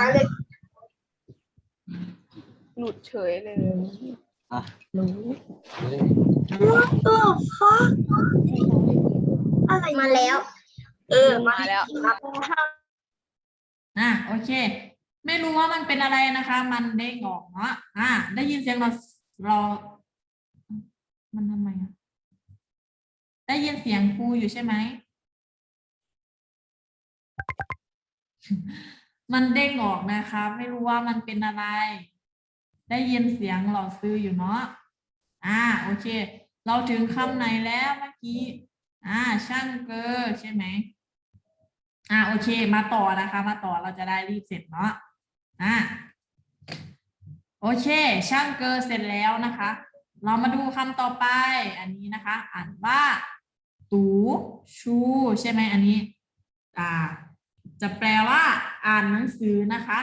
ายเลย หลุดเฉยเลยอะ รู้ตัวฟ้าอะไรมาแล้ว เออ มามาแล้วครับอะโอเค ไม่รู้ว่ามันเป็นอะไรนะคะ มันเด้งออกเนาะอะได้ยินเสียงเราเรา มันทำไมอะได้ยินเสียงครูอยู่ใช่ไหม มันเด้งออกนะคะ ไม่รู้ว่ามันเป็นอะไร ได้ยินเสียงเราซื้ออยู่เนาะอ่าโอเค เราถึงคำไหนแล้วเมื่อกี้อ่าช่างเกอร์ใช่ไหมอ่าโอเค มาต่อนะคะ มาต่อเราจะได้รีบเสร็จเนาะอ่าโอเค ช่างเกอร์เสร็จแล้วนะคะ เรามาดูคำต่อไป อันนี้นะคะ อ่านว่า ตูชู ใช่ไหมอันนี้ อ่า จะแปลว่าอ่านหนังสือนะคะ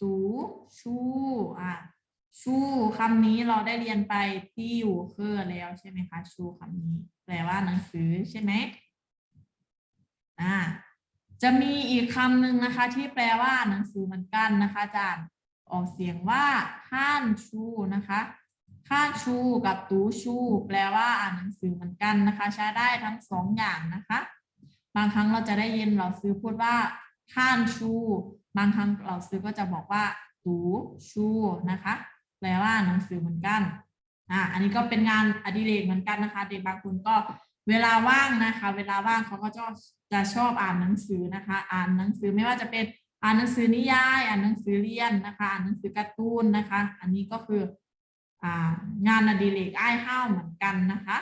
ตูชูอะชูคำนี้เราได้เรียนไปที่อยู่เคอร์แล้วใช่ไหมคะ ชูคำนี้ แปลว่าหนังสือใช่ไหมอ่าจะมีอีกคำหนึ่งนะคะ ที่แปลว่าหนังสือเหมือนกันนะคะอาจารย์ออกเสียงว่าข้านชูนะคะ ข้าชูกับตูชู แปลว่าอ่านหนังสือเหมือนกันนะคะ ใช้ได้ทั้งสองอย่างนะคะ บางครั้งเราจะได้ยินเราซื้อพูดว่าข้านชู บางครั้งเราซื้อก็จะบอกว่าตูชูนะคะ แปลว่าหนังสือเหมือนกันอ่าอันนี้ก็เป็นงานอดิเรกเหมือนกันนะคะ เด็กบางคนก็เวลาว่างนะคะ เวลาว่างเขาก็จะจะชอบอ่านหนังสือนะคะ อ่านหนังสือไม่ว่าจะเป็นอ่านหนังสือนิยาย อ่านหนังสือเรียนนะคะ อ่านหนังสือการ์ตูนนะคะ อันนี้ก็คือ งานอดิเรกอ้ายห้าวเหมือนกันนะคะ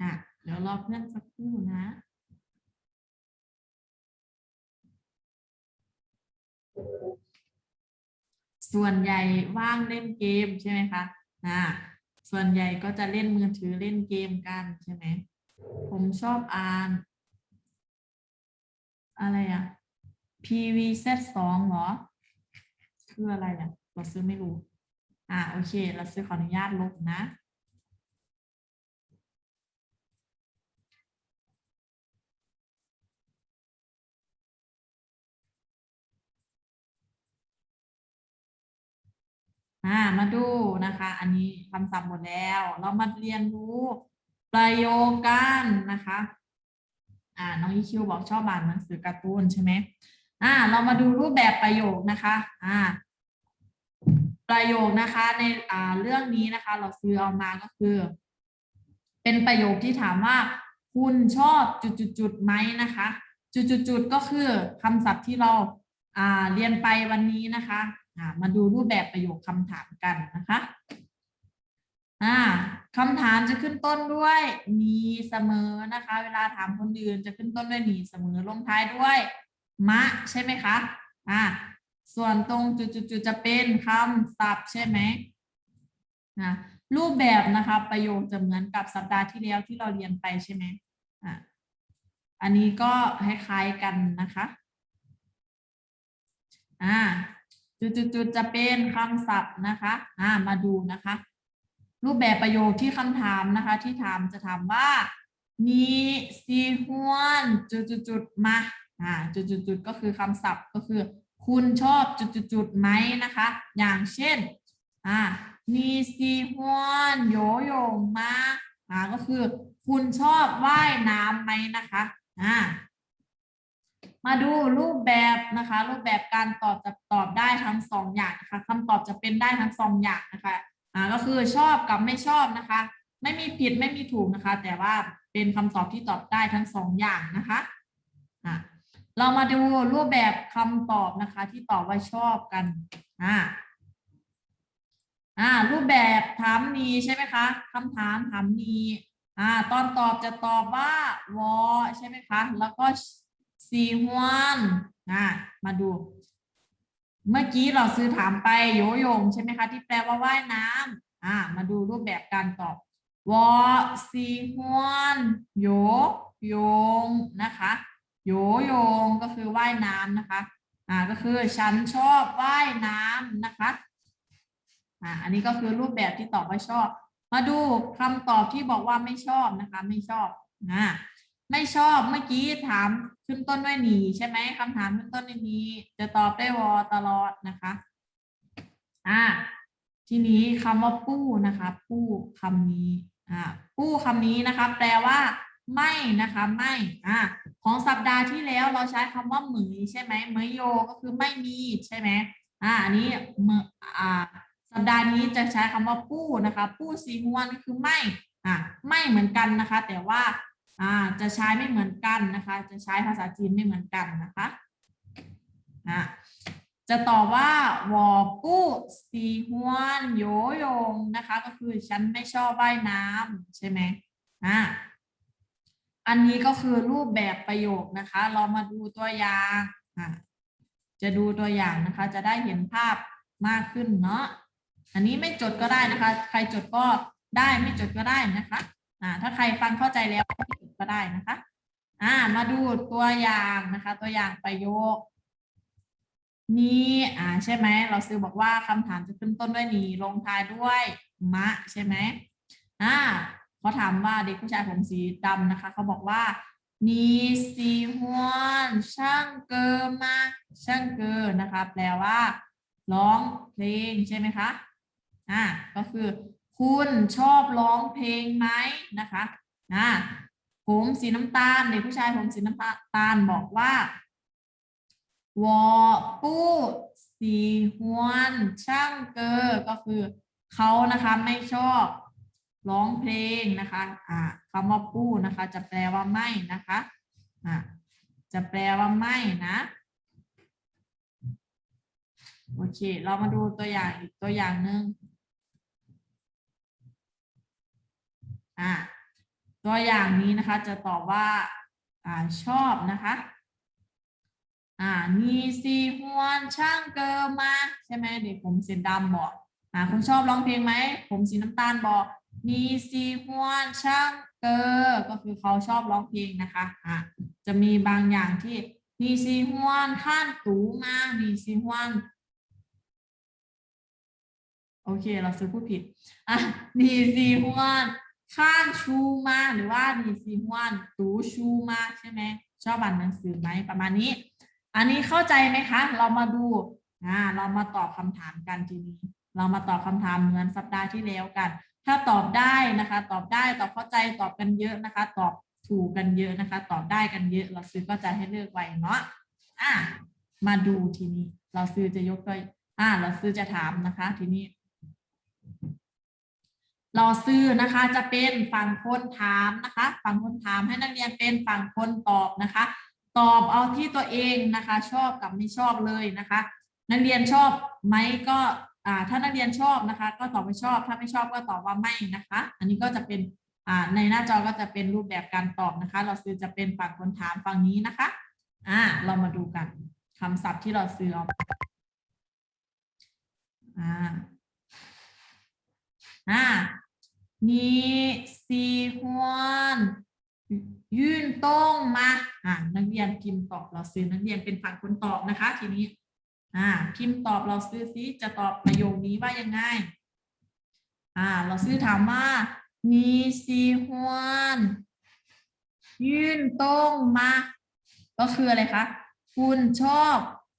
อะเดี๋ยวรอเพื่อนสักครู่นะส่วนใหญ่ว่างเล่นเกมใช่ไหมคะอ่าส่วนใหญ่ก็จะเล่นมือถือเล่นเกมกันใช่ไหม ผมชอบอ่าน อะไรอะ PVZ สองเหรอ คืออะไรอะเราซื้อไม่รู้ อ่าโอเค เราซื้อขออนุญาตลบนะ อ่ามาดูนะคะ อันนี้คำศัพท์หมดแล้ว เรามาเรียนรู้ประโยคกันนะคะ อ่าน้องอีคิวบอกชอบอ่านหนังสือการ์ตูนใช่ไหมอ่า เรามาดูรูปแบบประโยคนะคะ อ่า ประโยคนะคะในอ่าเรื่องนี้นะคะ เราซื้อเอามาก็คือ เป็นประโยคที่ถามว่า คุณชอบจุดๆๆไหมนะคะ จุดๆๆก็คือคำศัพท์ที่เราอ่าเรียนไปวันนี้นะคะ มาดูรูปแบบประโยคคำถามกันนะคะอ่าคำถามจะขึ้นต้นด้วยมีเสมอนะคะ เวลาถามคนอื่นจะขึ้นต้นด้วยมีเสมอลงท้ายด้วย มะ ใช่ไหมคะอ่าส่วนตรงจุดๆจะเป็นคำศัพท์ใช่ไหมรูปแบบนะคะ ประโยคจะเหมือนกับสัปดาห์ที่แล้วที่เราเรียนไปใช่ไหมอ่าอันนี้ก็คล้ายๆกันนะคะอ่า จุดๆจะเป็นคำศัพท์นะคะอ่ามาดูนะคะ รูปแบบประโยคที่คำถามนะคะ ที่ถามจะถามว่ามีซีฮวนจุดๆมาอ่าจุดๆก็คือคำศัพท์ก็คือ คุณชอบจุดๆไหมนะคะ อย่างเช่นอ่ามีซีฮวนโยโยงมาอ่าก็คือ คุณชอบว่ายน้ำไหมนะคะอ่า มาดูรูปแบบนะคะ รูปแบบการตอบจะตอบได้ทั้งสองอย่างนะคะคำตอบจะเป็นได้ทั้งสองอย่างนะคะอ่าก็คือชอบกับไม่ชอบนะคะ ไม่มีผิดไม่มีถูกนะคะ แต่ว่าเป็นคำตอบที่ตอบได้ทั้งสองอย่างนะคะอ่าเรามาดูรูปแบบคำตอบนะคะ ที่ตอบว่าชอบกันอ่าอ่ารูปแบบถามมีใช่ไหมคะคำถามถามมีอ่าตอนตอบจะตอบว่าวอใช่ไหมคะ แล้วก็ ซีฮวนอ่ามาดู เมื่อกี้เราซื้อถามไปโยโยงใช่ไหมคะ ที่แปลว่าว่ายน้ำอ่ามาดูรูปแบบการตอบวอซีฮวนโยโยงนะคะโยโยงก็คือว่ายน้ำนะคะอ่าก็คือฉันชอบว่ายน้ำนะคะอ่าอันนี้ก็คือรูปแบบที่ตอบว่าชอบ มาดูคำตอบที่บอกว่าไม่ชอบนะคะ ไม่ชอบอ่า ไม่ชอบเมื่อกี้ถามขึ้นต้นด้วยหนีใช่ไหมคำถามขึ้นต้นด้วยนี้ จะตอบได้วอตลอดนะคะอ่าทีนี้คำว่าปู้นะคะปู้คำนี้อ่าปู้คำนี้นะคะแปลว่า ไม่นะคะไม่อ่าของสัปดาห์ที่แล้วเราใช้คำว่าเหมยใช่ไหมเหมยโยก็คือไม่มีใช่ไหมอ่าอันนี้เมออ่าสัปดาห์นี้จะใช้คำว่าปู้นะคะปู้สีฮวนก็คือไม่อ่าไม่เหมือนกันนะคะ แต่ว่า อ่าจะใช้ไม่เหมือนกันนะคะ จะใช้ภาษาจีนไม่เหมือนกันนะคะอ่าจะตอบว่าวอปู้สีฮวนโยโยงนะคะ ก็คือฉันไม่ชอบว่ายน้ำใช่ไหมอ่าอันนี้ก็คือรูปแบบประโยคนะคะ เรามาดูตัวอย่างอะจะดูตัวอย่างนะคะ จะได้เห็นภาพมากขึ้นเนาะอันนี้ไม่จดก็ได้นะคะ ใครจดก็ได้ไม่จดก็ได้นะคะ อ่าถ้าใครฟังเข้าใจแล้วไม่จดก็ได้นะคะ อ่า มาดูตัวอย่างนะคะ ตัวอย่างประโยค นี้อ่าใช่ไหมเราซื้อบอกว่าคำถามจะขึ้นต้นด้วยนี้ลงท้ายด้วยมะใช่ไหมอ่าเขาถามว่าเด็กผู้ชายผมสีดำนะคะเขาบอกว่านีซีฮวนช่างเกอมาช่างเกอนะคะแปลว่า ร้องเพลงใช่ไหมคะอ่าก็คือ คุณชอบร้องเพลงไหมนะคะอ่าผมสีน้ำตาลเด็กผู้ชายผมสีน้ำตาลบอกว่าวอปู้สีฮวนช่างเกอก็คือเขานะคะไม่ชอบร้องเพลงนะคะอ่าคำว่าปู้นะคะ จะแปลว่าไม่นะคะอ่าจะแปลว่าไม่นะโอเค เรามาดูตัวอย่างอีกตัวอย่างหนึ่ง อ่าตัวอย่างนี้นะคะจะตอบว่าอ่าชอบนะคะอ่านีซีฮวนช่างเกอมา ใช่ไหมเด็กผมสีดำบอกอ่าคุณชอบร้องเพลงไหม ผมสีน้ำตาลบอกนีซีฮวนช่างเกอก็คือเขาชอบร้องเพลงนะคะอ่าจะมีบางอย่างที่นีซีฮวนข้านตูมานีซีฮวนโอเค เราซื้อพูดผิดอะนีซีฮวน ข้านชูมาหรือว่านีซีฮวนตูชูมาใช่ไหมชอบอ่านหนังสือไหมประมาณนี้ อันนี้เข้าใจไหมคะ เรามาดูอ่าเรามาตอบคำถามกันทีนี้ เรามาตอบคำถามเหมือนสัปดาห์ที่แล้วกัน ถ้าตอบได้นะคะ ตอบได้ตอบเข้าใจตอบกันเยอะนะคะ ตอบถูกกันเยอะนะคะ ตอบได้กันเยอะ เราซื้อก็จะให้เลือกไว้เนาะอ่ามาดูทีนี้ เราซื้อจะยกตัวอ่าเราซื้อจะถามนะคะ ทีนี้ ราซื้อนะคะจะเป็นฝั่งคนถามนะคะ ฝั่งคนถามให้นักเรียนเป็นฝั่งคนตอบนะคะ ตอบเอาที่ตัวเองนะคะ ชอบกับไม่ชอบเลยนะคะ นักเรียนชอบไหมก็อ่าถ้านักเรียนชอบนะคะ ก็ตอบไม่ชอบ ถ้าไม่ชอบก็ตอบว่าไม่นะคะ อันนี้ก็จะเป็นอ่าในหน้าจอก็จะเป็นรูปแบบการตอบนะคะ เราซื้อจะเป็นฝั่งคนถามฝั่งนี้นะคะอ่าเรามาดูกันคำศัพท์ที่เราซื้อเอามาอ่า อ่านีซีฮวนยื่นตรงมาอ่านักเรียนพิมพ์ตอบเราซื้อนักเรียนเป็นฝั่งคนตอบนะคะ ทีนี้อ่าพิมพ์ตอบเราซื้อซิจะตอบประโยคนี้ว่ายังไงอ่าเราซื้อถามว่านีซีฮวนยื่นตรงมา ก็คืออะไรคะ คุณชอบ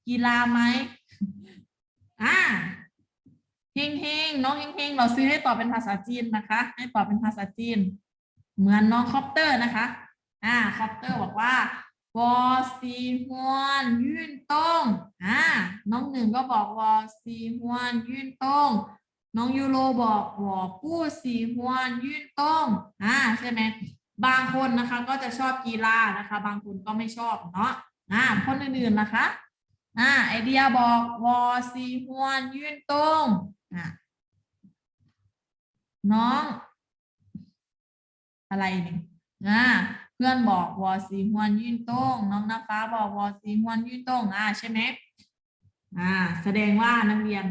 กีฬาไหมอ่า เฮงเฮงน้องเฮงเฮงเราซื้อให้ตอบเป็นภาษาจีนนะคะ ให้ตอบเป็นภาษาจีน เหมือนน้องคอปเตอร์นะคะ อ่าคอปเตอร์บอกว่าวอซีฮวนยื่นตรงอ่าน้องหนึ่งก็บอกวอซีฮวนยื่นตรงน้องยูโรบอกวอปู้ซีฮวนยื่นตรงอ่าใช่ไหมบางคนนะคะก็จะชอบกีฬานะคะ บางคนก็ไม่ชอบเนาะอ่าคนอื่นๆนะคะอ่าไอเดียบอกวอซีฮวนยื่นตรง น้อง อะไรเนี่ยอ่าพื่อนบอกวอสีฮวนยื่นโต้งน้องน้ำฟ้าบอกวอสีฮวนยื่นโต้งอ่าใช่ไหมอ่า แสดงว่านักเรียน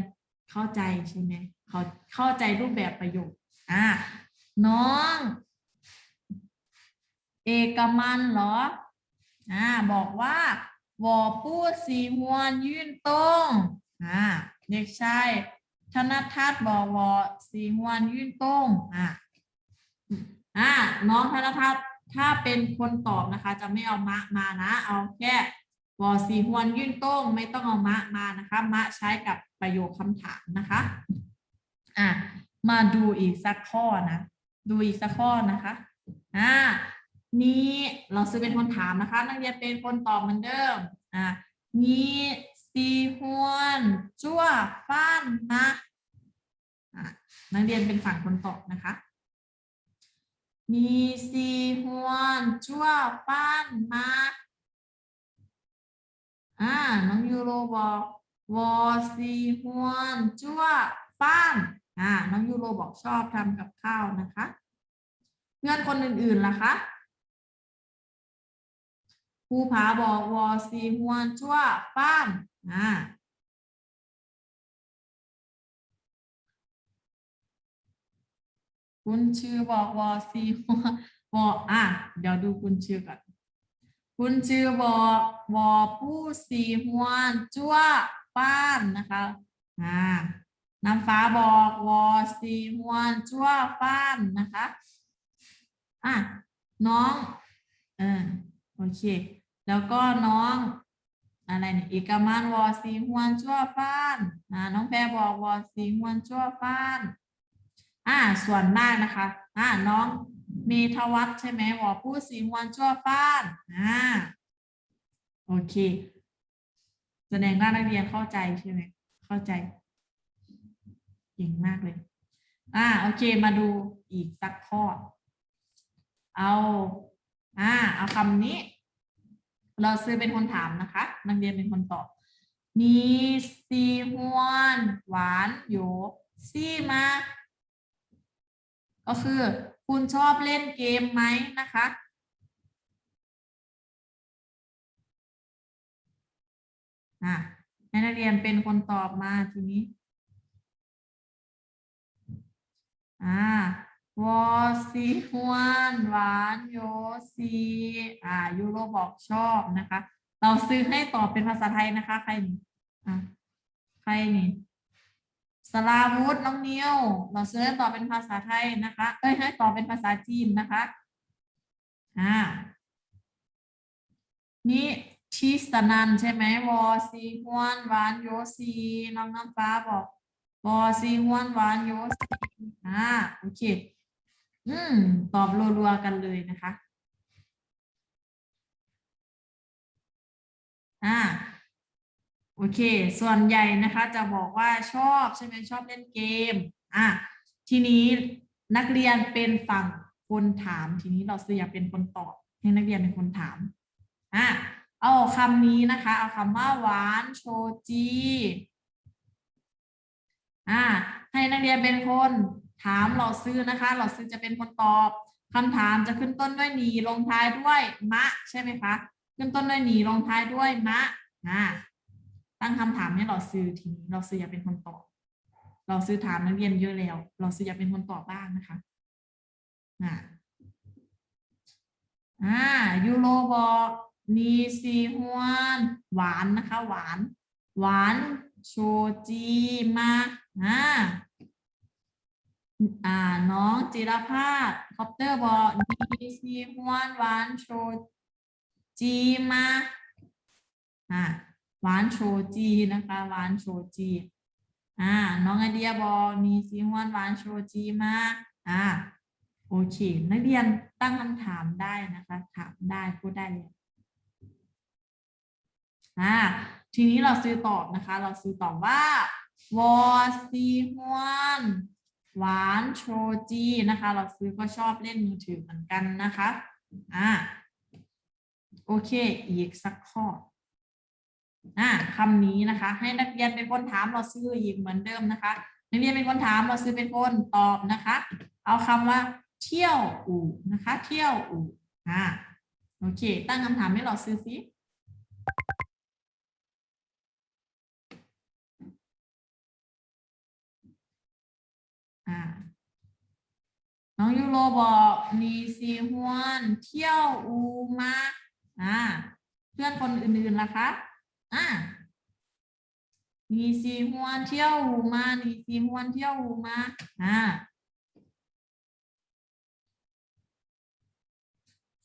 เข้าใจใช่ไหมเขาเข้าใจรูปแบบประโยคอ่าน้อง เอกมันเหรออ่าบอกว่าวอปู้สีฮวนยื่นโต้งอ่าเด็กชาย ธนทัศน์บวสีฮวนยื่นโต้งอ่าอ่าน้องธนทัศน์ถ้าเป็นคนตอบนะคะ จะไม่เอามะมานะ เอาแค่วอสีฮวนยื่นโต้ง ไม่ต้องเอามะมานะคะ มะใช้กับประโยคคำถามนะคะอะมาดูอีกสักข้อนะ ดูอีกสักข้อนะคะอ่านี่เราซื้อเป็นคนถามนะคะ นักเรียนเป็นคนตอบเหมือนเดิมอ่านี่ ซีฮวนจั่วฟ้านนะนักเรียนเป็นฝั่งคนตอบนะคะ มีซีฮวนจั่วฟ้านมาอ่าน้องยูโรบอกวอซีฮวนจั่วฟ้านอ่าน้องยูโรบอกชอบทำกับข้าวนะคะ เพื่อนคนอื่นๆล่ะคะภูผาบอกวอซีฮวนจั่วฟ้าน อ่าคุณชื่อบอกวอซีฮวนวออะ เดี๋ยวดูคุณชื่อก่อนคุณชื่อบอกวอผู้สีฮวนจั่วป้านนะคะอ่าน้ำฟ้าบอกวอสีฮวนจั่วป้านนะคะอะน้องเออโอเค แล้วก็น้อง อะไรเนี่ยเอกมันวอสีฮวนจั่วฟ้านอ่าน้องแพรบอกวอสีฮวนจั่วฟ้านอ่าส่วนมากนะคะอ่าน้องเมธวัฒใช่ไหมวอผู้สีฮวนจั่วฟ้านอ่าโอเค แสดงว่านักเรียนเข้าใจใช่ไหมเข้าใจเก่งมากเลย อ่า โอเค มาดูอีกสักข้อ เอา อ่า เอาคำนี้ เราซื้อเป็นคนถามนะคะ นักเรียนเป็นคนตอบนีซีฮวนหวานโยซี่มา ก็คือ คุณชอบเล่นเกมไหมนะคะ อะให้นักเรียนเป็นคนตอบมาทีนี้ อ่าวอ ซีฮวนหวานโยซีอ่ายูโรบอกชอบนะคะ เราซื้อให้ตอบเป็นภาษาไทยนะคะ ใครนี่อะใครนี่สลาวุธน้องนิวเราซื้อให้ตอบเป็นภาษาไทยนะคะ เอ้ยให้ตอบเป็นภาษาจีนนะคะอ่านี่ชีสนันใช่ไหมวอซีฮวนหวานโยซีน้องน้ำฟ้าบอกวอซีฮวนหวานโยซีอ่าโอเค อืม ตอบรัวๆกันเลยนะคะ อ่า โอเค ส่วนใหญ่นะคะ จะบอกว่าชอบใช่ไหมชอบเล่นเกม อะ ทีนี้นักเรียนเป็นฝั่งคนถาม ทีนี้เราเสียเป็นคนตอบให้นักเรียนเป็นคนถาม อะ เอาคำนี้นะคะ เอาคำว่าหวานโชจี อ่าให้นักเรียนเป็นคน ถามเราซื้อนะคะเราซื้อจะเป็นคนตอบคำถามจะขึ้นต้นด้วยหนีลงท้ายด้วยมะใช่ไหมคะ ขึ้นต้นด้วยหนีลงท้ายด้วยมะอ่าตั้งคำถามให้เราซื้อทีนี้เราซื้ออยากเป็นคนตอบเราซื้อถามนักเรียนเยอะแล้ว เราซื้ออยากเป็นคนตอบบ้างนะคะอ่าอ่ายูโรบอกนีซีฮวนหวานนะคะ หวาน หวาน โชจีมาอ่า อ่าน้องจิรภาสคอปเตอร์บอกนีซีฮวนหวานโชจีมาอ่าหวานโชจีนะคะหวานโชจีอ่าน้องไอเดียบอกนีซีฮวนหวานโชจีมาอ่าโอเค นักเรียนตั้งคำถามได้นะคะ ถามได้พูดได้เลยอ่าทีนี้เราซื้อตอบนะคะ เราซื้อตอบว่าวอซีฮวน หวานโชจีนะคะ เราซื้อก็ชอบเล่นมือถือเหมือนกันนะคะ อ่า โอเค อีกสักข้อ อ่าคำนี้นะคะ ให้นักเรียนเป็นคนถามเราซื้ออีกเหมือนเดิมนะคะ นักเรียนเป็นคนถามเราซื้อเป็นคนตอบนะคะ เอาคำว่า เที่ยวอู่นะคะ เที่ยวอู่อ่า โอเค ตั้งคำถามให้เราซื้อสิ น้องยูโรบอกนีซีฮวนเที่ยวอูมาอ่าเพื่อนคนอื่นๆล่ะคะอ่านีซีฮวนเที่ยวอูมานีซีฮวนเที่ยวอูมาอ่า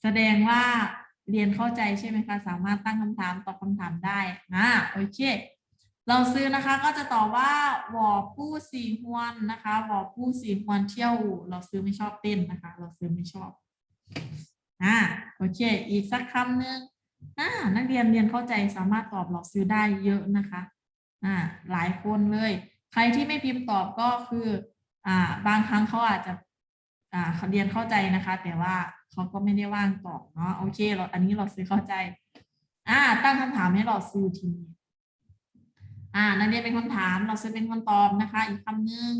แสดงว่าเรียนเข้าใจใช่ไหมคะ สามารถตั้งคำถามตอบคำถามได้อ่าโอเค เราซื้อนะคะก็จะตอบว่าหวอผู้สี่ฮวนนะคะหวอผู้สี่ฮวนเที่ยว เราซื้อไม่ชอบเต้นนะคะ เราซื้อไม่ชอบอ่าโอเค อีกสักคำหนึ่งอ่านักเรียนเรียนเข้าใจสามารถตอบเราซื้อได้เยอะนะคะอ่าหลายคนเลย ใครที่ไม่พิมพ์ตอบก็คืออ่าบางครั้งเขาอาจจะอ่าเขาเรียนเข้าใจนะคะ แต่ว่าเขาก็ไม่ได้ว่างตอบเนาะโอเค เราอันนี้เราซื้อเข้าใจอ่าตั้งคำถามให้เราซื้อทีนี้ อ่านักเรียนเป็นคนถามเราซื้อเป็นคนตอบนะคะ อีกคำหนึ่ง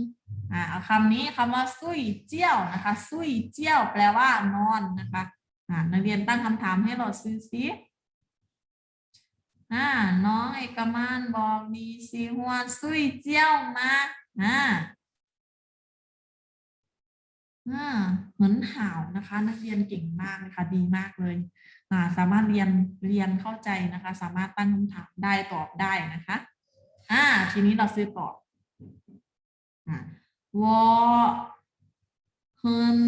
อ่าคำนี้คำว่าซุยเจี้ยวนะคะซุยเจี้ยวแปลว่านอนนะคะอ่านักเรียนตั้งคำถามให้เราซื้อสิอ่าน้องเอกมานบอกดีซีฮวานซุยเจี้ยวมาอ่าอ่าเหมือนห่าวนะคะ นักเรียนเก่งมากนะคะดีมากเลยอ่าสามารถเรียนเรียนเข้าใจนะคะ สามารถตั้งคำถามได้ตอบได้นะคะ อ่า ทีนี้เราซื้อตออ่าวอเฮิน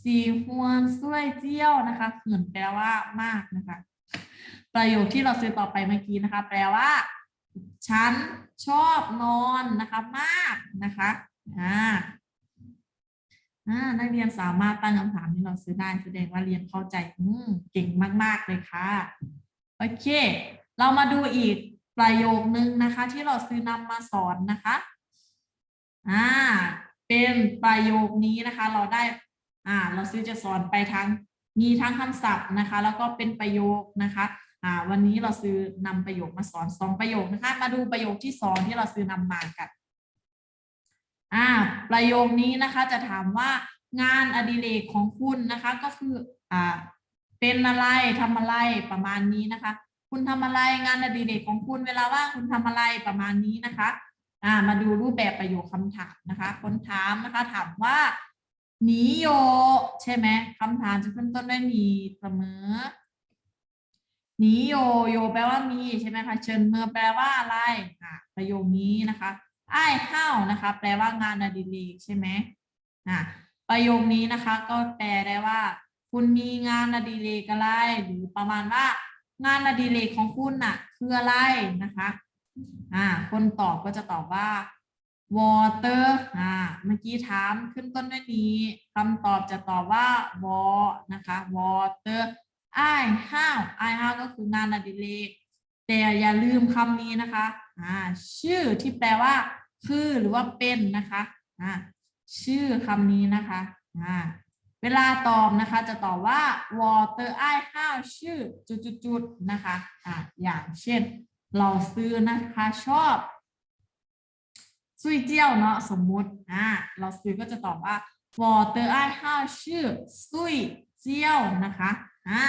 สีฮวนช่วยเจี้ยวนะคะเหินแปลว่ามากนะคะ ประโยคที่เราซื้อต่อไปเมื่อกี้นะคะ แปลว่า ฉันชอบนอนนะคะมากนะคะอ่าอ่านักเรียนสามารถตั้งคำถามที่เราซื้อได้แสดงว่าเรียนเข้าใจอืมเก่งมาก ๆ เลยค่ะ โอเค เรามาดูอีก ประโยคนึงนะคะ ที่เราซื้อนำมาสอนนะคะอ่าเป็นประโยคนี้นะคะ เราได้อ่าเราซื้อจะสอนไปทั้งมีทั้งคำศัพท์นะคะ แล้วก็เป็นประโยคนะคะอ่าวันนี้เราซื้อนำประโยคมาสอนสองประโยคนะคะ มาดูประโยคที่สองที่เราซื้อนำมากันอ่าประโยคนี้นะคะจะถามว่างานอดิเรกของคุณนะคะก็คืออ่าเป็นอะไรทำอะไรประมาณนี้นะคะ คุณทำอะไรงานอดิเรกของคุณเวลาว่างคุณทำอะไรประมาณนี้นะคะอ่ามาดูรูปแบบประโยคคำถามนะคะคนถามนะคะถามว่าหนีโย ใช่ไหมคำถามจะขึ้นต้นด้วยมีเสมอหนีโยโยแปลว่ามีใช่ไหมคะเชิญเมื่อแปลว่าอะไรอ่าประโยคนี้นะคะไอ้ข้าวนะคะ แปลว่างานอดิเรกใช่ไหมอ่าประโยคนี้นะคะ ก็แปลได้ว่า คุณมีงานอดิเรกอะไรหรือประมาณว่า งานอดิเรกของคุณน่ะ คืออะไรนะคะอ่าคนตอบก็จะตอบว่า water อ่าเมื่อกี้ถามขึ้นต้นด้วยนี้คำตอบจะตอบว่า wa นะคะ water I how I how ก็คืองานอดิเรกแต่อย่าลืมคำนี้นะคะอ่าชื่อที่แปลว่า คือหรือว่าเป็นนะคะอ่าชื่อคำนี้นะคะอ่า เวลาตอบนะคะจะตอบว่า water I how ชื่อจุดๆนะคะอ่าอย่างเช่น เราซื้อนะคะชอบซุยเจียวเนาะสมมุติอ่าเราซื้อก็จะตอบว่า water I how ชื่อซุยเจียวนะคะอ่า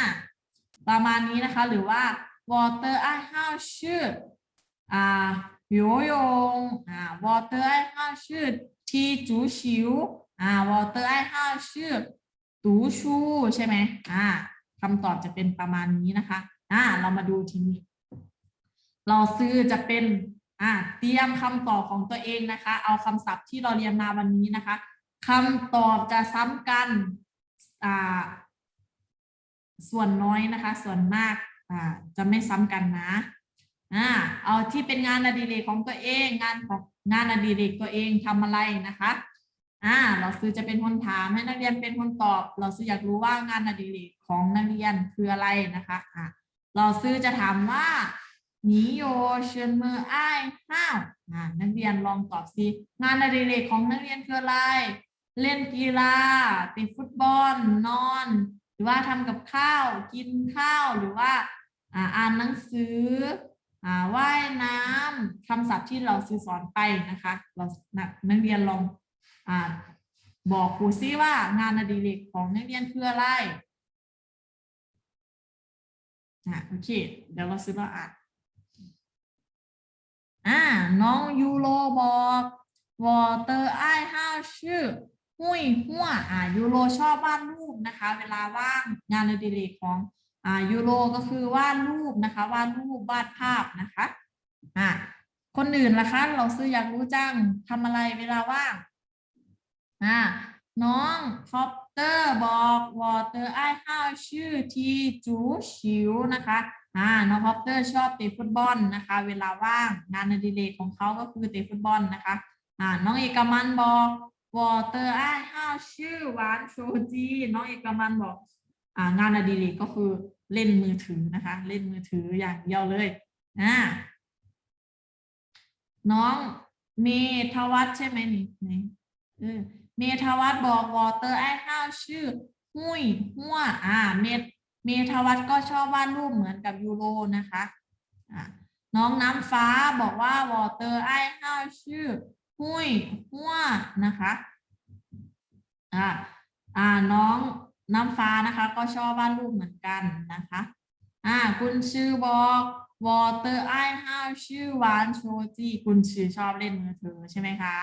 ประมาณนี้นะคะหรือว่า water I how ชื่ออ่าโยโยงอ่า water I how ชื่อทีจูชิวอ่า water I how ชื่อ ตูชูใช่ไหมอ่าคำตอบจะเป็นประมาณนี้นะคะอ่าเรามาดูทีนี้ เราซื้อจะเป็นอ่าเตรียมคำตอบของตัวเองนะคะ เอาคำศัพท์ที่เราเรียนมาวันนี้นะคะคำตอบจะซ้ำกันอ่าส่วนน้อยนะคะ ส่วนมากอ่าจะไม่ซ้ำกันนะอ่าเอาที่เป็นงานอดิเรกของตัวเอง งานของงานอดิเรกตัวเองทำอะไรนะคะ อ่าเราซื้อจะเป็นคนถามให้นักเรียนเป็นคนตอบ เราซื้ออยากรู้ว่างานอดิเรกของนักเรียนคืออะไรนะคะอ่าเราซื้อจะถามว่าหนีโยเชิญมืออ้ายห้าวอ่านักเรียนลองตอบสิงานอดิเรกของนักเรียนคืออะไร เล่นกีฬาเตะฟุตบอล นอน หรือว่าทำกับข้าว กินข้าว หรือว่าอ่าอ่านหนังสืออ่าว่ายน้ำคำศัพท์ที่เราซื้อสอนไปนะคะ เรานักนักเรียนลอง อ่าบอกครูซิว่างานอดิเรกของนักเรียนคืออะไรอะโอเค เดี๋ยวเราซื้อเราอ่านอ่าน้องยูโรบอกวอเตอร์ไอห้าชื่อหุยหัวอ่ายูโรชอบวาดรูปนะคะ เวลาว่างงานอดิเรกของอ่ายูโรก็คือวาดรูปนะคะวาดรูปวาดภาพนะคะอ่าคนอื่นล่ะคะ เราซื้ออยากรู้จังทำอะไรเวลาว่าง อ่าน้องคอปเตอร์บอกวอเตอร์ไอ้ห้าชื่อทีจูชิวนะคะอ่าน้องคอปเตอร์ชอบเตะฟุตบอลนะคะ เวลาว่างงานอดิเรกของเขาก็คือเตะฟุตบอลนะคะอ่าน้องเอกมันบอกวอเตอร์ไอ้ห้าชื่อหวานโชจีน้องเอกมันบอกอ่างานอดิเรกก็คือเล่นมือถือนะคะ เล่นมือถืออย่างเดียวเลยอ่าน้องเมธวัฒใช่ไหมนี่นี่เออ เมธวัฒน์บอกวอเตอร์ไอ้ห้าชื่อหุยหัวอ่าเมธเมธวัฒน์ก็ชอบวาดรูปเหมือนกับยูโรนะคะอ่าน้องน้ำฟ้าบอกว่าวอเตอร์ไอ้ห้าชื่อหุยหัวนะคะอ่าอ่าน้องน้ำฟ้านะคะ ก็ชอบวาดรูปเหมือนกันนะคะอ่าคุณชื่อบอกวอเตอร์ไอ้ห้าชื่อหวานโชจีคุณชื่อชอบเล่นมือถือใช่ไหมคะ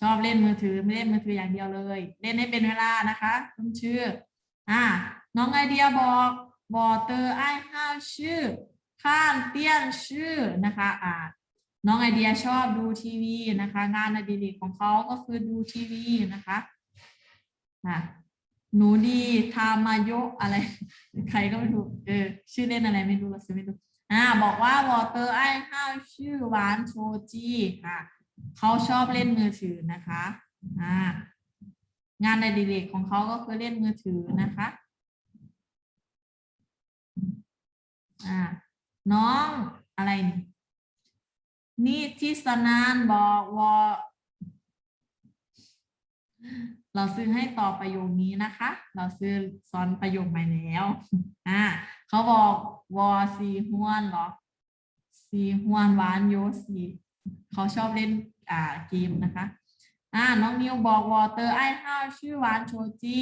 ชอบเล่นมือถือไม่เล่นมือถืออย่างเดียวเลย เล่นให้เป็นเวลานะคะคุณชื่ออ่าน้องไอเดียบอกวอเตอร์ไอห้าชื่อ ข้านเตี้ยนชื่อนะคะอ่าน้องไอเดียชอบดูทีวีนะคะ งานอดิเรกของเขาก็คือดูทีวีนะคะอะหนูดีทามายอะไร ใครก็ไม่รู้เออชื่อเล่นอะไรไม่รู้เราซื้อไม่รู้อ่าบอกว่าวอเตอร์ไอห้าชื่อหวานโชจีค่ะ เขาชอบเล่นมือถือนะคะอ่างานอดิเรกของเขาก็คือเล่นมือถือนะคะอ่าน้องอะไร นี่นี่ที่สนานบอกว่าเราซื้อให้ต่อประโยคนี้นะคะ เราซื้อซ้อนประโยคใหม่แล้วอ่าเขาบอกวอซีฮวนเหรอซีฮวนหวานโยซี เขาชอบเล่นอ่าเกมนะคะอ่าน้องนิวบอกวอเตอร์ไอ้ห้าชื่อหวานโชจี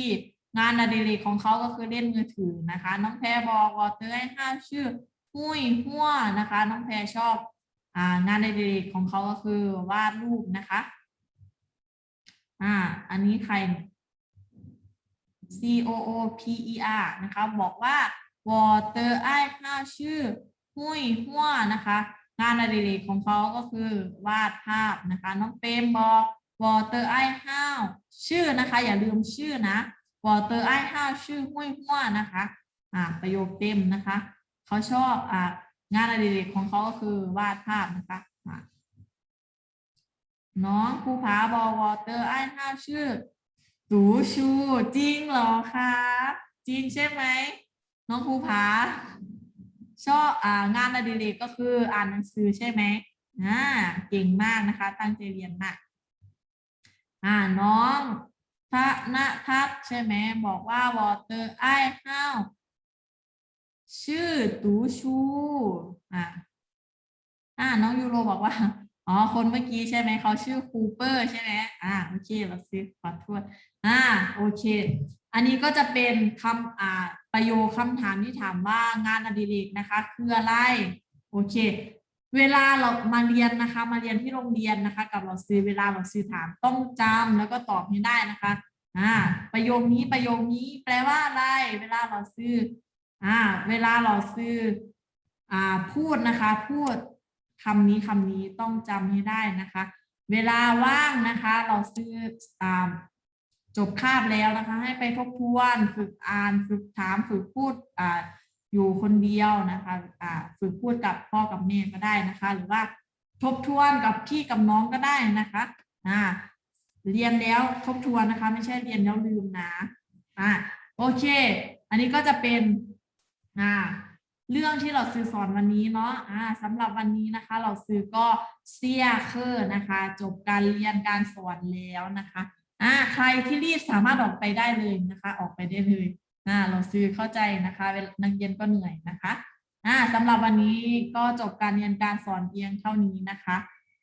งานอดิเรกของเขาก็คือเล่นมือถือนะคะ น้องแพรบอกวอเตอร์ไอ้ห้าชื่อหุ้ยหัวนะคะ น้องแพรชอบอ่างานในเด็กของเขาก็คือวาดรูปนะคะอ่าอันนี้ใคร C O O P E R นะคะ บอกว่า water ไอ้ห้าชื่อหุ้ยหัวนะคะ งานอดิเรกของเขาก็คือวาดภาพนะคะ น้องเปมบอก water ไอห้าชื่อนะคะ อย่าลืมชื่อนะ water ไอห้าชื่อหุยหัวนะคะอ่าประโยคเต็มนะคะเขาชอบอ่างานอดิเรกของเขาก็คือวาดภาพนะคะะน้องภูผาบอวอเตอร์ไอ้ห้าชื่อตูชูจริงเหรอคะจริงใช่ไหมน้องภูผา ชอบอ่างานอดิเรกก็คืออ่านหนังสือใช่ไหมอ่าเก่งมากนะคะ ตั้งใจเรียนมากอ่าน้องพระณทัศใช่ไหมบอกว่าวอเตอร์ไอ้ห้าชื่อตูชูอ่าอ่าน้องยูโรบอกว่าอ๋อ คนเมื่อกี้ใช่ไหม เขาชื่อคูเปอร์ใช่ไหมอ่า โอเค เราซื้อขอโทษอ่า โอเค อันนี้ก็จะเป็นคำอ่า ประโยคคำถามที่ถามว่างานอดิเรกนะคะคืออะไรโอเค เวลาเรามาเรียนนะคะ มาเรียนที่โรงเรียนนะคะ กับเราซื้อเวลาเราซื้อถามต้องจำแล้วก็ตอบให้ได้นะคะอ่าประโยคนี้ประโยคนี้แปลว่าอะไร เวลาเราซื้ออ่าเวลาเราซื้ออ่าพูดนะคะ พูดคำนี้คำนี้ต้องจำให้ได้นะคะ เวลาว่างนะคะ เราซื้อตาม จบคาบแล้วนะคะ ให้ไปทบทวนฝึกอ่าน ฝึกถาม ฝึกพูดอ่าอยู่คนเดียวนะคะอ่าฝึกพูดกับพ่อกับแม่ก็ได้นะคะ หรือว่าทบทวนกับพี่กับน้องก็ได้นะคะอ่าเรียนแล้วทบทวนนะคะ ไม่ใช่เรียนแล้วลืมนะอ่าโอเค อันนี้ก็จะเป็นอ่าเรื่องที่เราซื้อสอนวันนี้เนาะอ่าสำหรับวันนี้นะคะ เราซื้อก็เซียเคอร์นะคะ จบการเรียนการสอนแล้วนะคะ อ่าใครที่รีบสามารถออกไปได้เลยนะคะ ออกไปได้เลยอ่าเราซื้อเข้าใจนะคะนักเรียนก็เหนื่อยนะคะอ่าสำหรับวันนี้ก็จบการเรียนการสอนเพียงเท่านี้นะคะ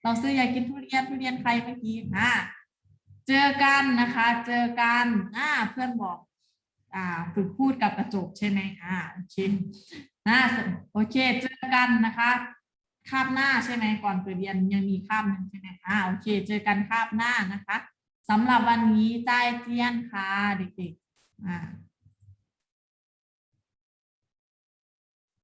เราซื้ออยากกินทุเรียนทุเรียนใครเมื่อกี้อ่าเจอกันนะคะ เจอกันอ่าเพื่อนบอกอ่าฝึกพูดกับกระจกใช่ไหมอ่าโอเคอ่าโอเค เจอกันนะคะคาบหน้าใช่ไหมก่อนไปเรียนยังมีคาบหนึ่งใช่ไหมอ่าโอเค เจอกันคาบหน้านะคะ สำหรับวันนี้ใจ้เจียนค่ะเด็กๆอ่า